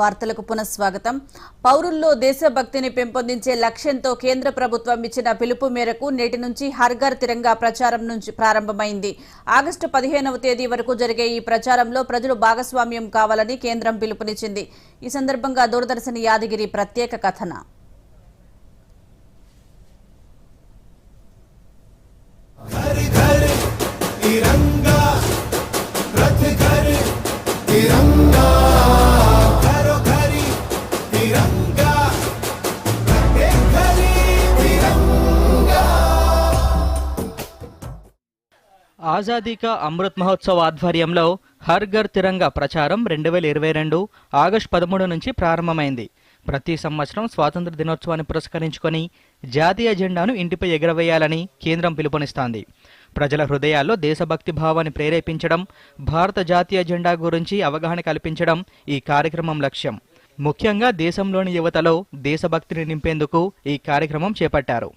వార్తలకు పునఃస్వాగతం. పౌరుల్లో దేశభక్తిని పెంపొందించే లక్ష్యంతో కేంద్ర ప్రభుత్వం ఇచ్చిన పిలుపు మేరకు నేటి నుంచి హర్ఘర్ తిరంగా ప్రచారం నుంచి ప్రారంభమైంది. ఆగస్టు పదిహేనవ తేదీ వరకు జరిగే ఈ ప్రచారంలో ప్రజలు భాగస్వామ్యం కావాలని కేంద్రం పిలుపునిచ్చింది. ఈ సందర్భంగా దూరదర్శన్ యాదగిరి ప్రత్యేక కథన. తిరంగా ఆజాదీ కా అమృత్ మహోత్సవ్ ఆధ్వర్యంలో హర్ ఘర్ తిరంగా ప్రచారం రెండు వేల ఇరవై రెండు ఆగస్టు పదమూడు నుంచి ప్రారంభమైంది. ప్రతి సంవత్సరం స్వాతంత్ర దినోత్సవాన్ని పురస్కరించుకొని జాతీయ జెండాను ఇంటిపై ఎగరవేయాలని కేంద్రం పిలుపునిస్తోంది. ప్రజల హృదయాల్లో దేశభక్తి భావాన్ని ప్రేరేపించడం భారత జాతీయ జెండా గురించి అవగాహన కల్పించడం ఈ కార్యక్రమం లక్ష్యం. ముఖ్యంగా దేశంలోని యువతలో దేశభక్తిని నింపేందుకు ఈ కార్యక్రమం చేపట్టారు.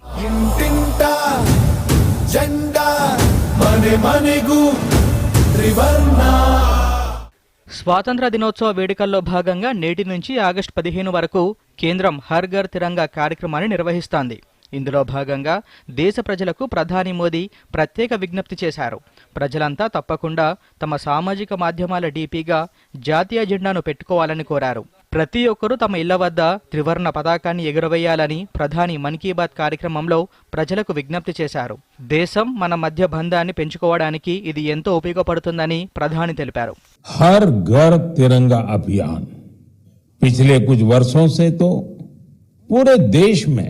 స్వాతంత్ర దినోత్సవ వేడుకల్లో భాగంగా నేటి నుంచి ఆగస్టు పదిహేను వరకు కేంద్రం హర్ ఘర్ తిరంగా కార్యక్రమాన్ని నిర్వహిస్తోంది. ఇందులో భాగంగా దేశ ప్రజలకు ప్రధాని మోదీ ప్రత్యేక విజ్ఞప్తి చేశారు. ప్రజలంతా తప్పకుండా తమ సామాజిక మాధ్యమాల డీపీగా జాతీయ జెండాను పెట్టుకోవాలని కోరారు. ప్రతి ఒక్కరూ తమ ఇళ్ల వద్ద త్రివర్ణ పతాకాన్ని ఎగురవేయాలని ప్రధాని మన్ కీ బాత్ కార్యక్రమంలో ప్రజలకు విజ్ఞప్తి చేశారు దేశం మన మధ్య బంధాన్ని పెంచుకోవడానికి ఇది ఎంతో ఉపయోగపడుతుందని ప్రధాని తెలిపారు हर घर तिरंगा अभियान पिछले कुछ वर्षों से तो पूरे देश में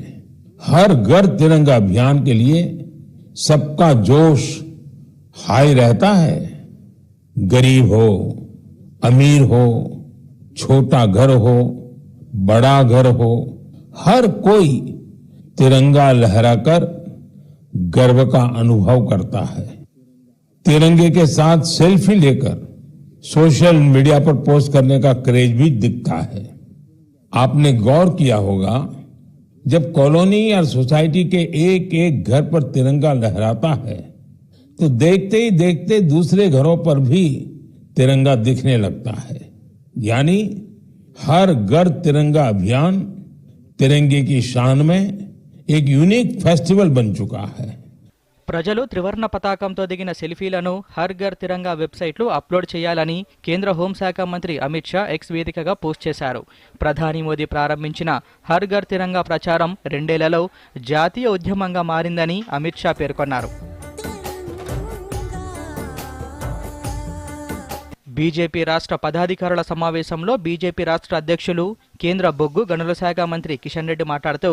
हर घर तिरंगा अभियान के लिए सबका जोश हाई रहता है गरीब हो अमीर हो छोटा घर हो, बड़ा घर हो, हर कोई तिरंगा लहराकर गर्व का अनुभव करता है। तिरंगे के साथ सेल्फी लेकर सोशल मीडिया पर पोस्ट करने का क्रेज भी दिखता है। आपने गौर किया होगा, जब कॉलोनी या सोसाइटी के एक एक घर पर तिरंगा लहराता है तो देखते ही देखते दूसरे घरों पर भी तिरंगा दिखने लगता है। यानी हर घर तिरंगा अभियान तिरंगे की शान में एक यूनिक फेस्टिवल बन चुका है ప్రజలు త్రివర్ణ పతాకంతో దిగిన సెల్ఫీలను హర్ ఘర్ తిరంగా వెబ్సైట్లో అప్లోడ్ చేయాలని కేంద్ర హోంశాఖ మంత్రి అమిత్ షా ఎక్స్ వేదికగా పోస్ట్ చేశారు ప్రధాని మోదీ ప్రారంభించిన హర్ ఘర్ తిరంగా ప్రచారం రెండేళ్లలో జాతీయ ఉద్యమంగా మారిందని అమిత్ షా పేర్కొన్నారు బీజేపీ రాష్ట్ర పదాధికారుల సమావేశంలో బీజేపీ రాష్ట్ర అధ్యక్షులు కేంద్ర బొగ్గు గనుల శాఖ మంత్రి కిషన్ రెడ్డి మాట్లాడుతూ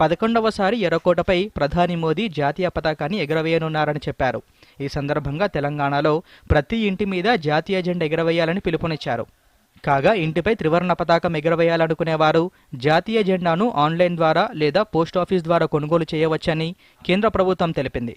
పదకొండవసారి ఎర్రకోటపై ప్రధాని మోదీ జాతీయ పతాకాన్ని ఎగురవేయనున్నారని చెప్పారు. ఈ సందర్భంగా తెలంగాణలో ప్రతి ఇంటి మీద జాతీయ జెండా ఎగురవేయాలని పిలుపునిచ్చారు. కాగా ఇంటిపై త్రివర్ణ పతాకం ఎగురవేయాలనుకునేవారు జాతీయ జెండాను ఆన్లైన్ ద్వారా లేదా పోస్ట్ ఆఫీస్ ద్వారా కొనుగోలు చేయవచ్చని కేంద్ర ప్రభుత్వం తెలిపింది.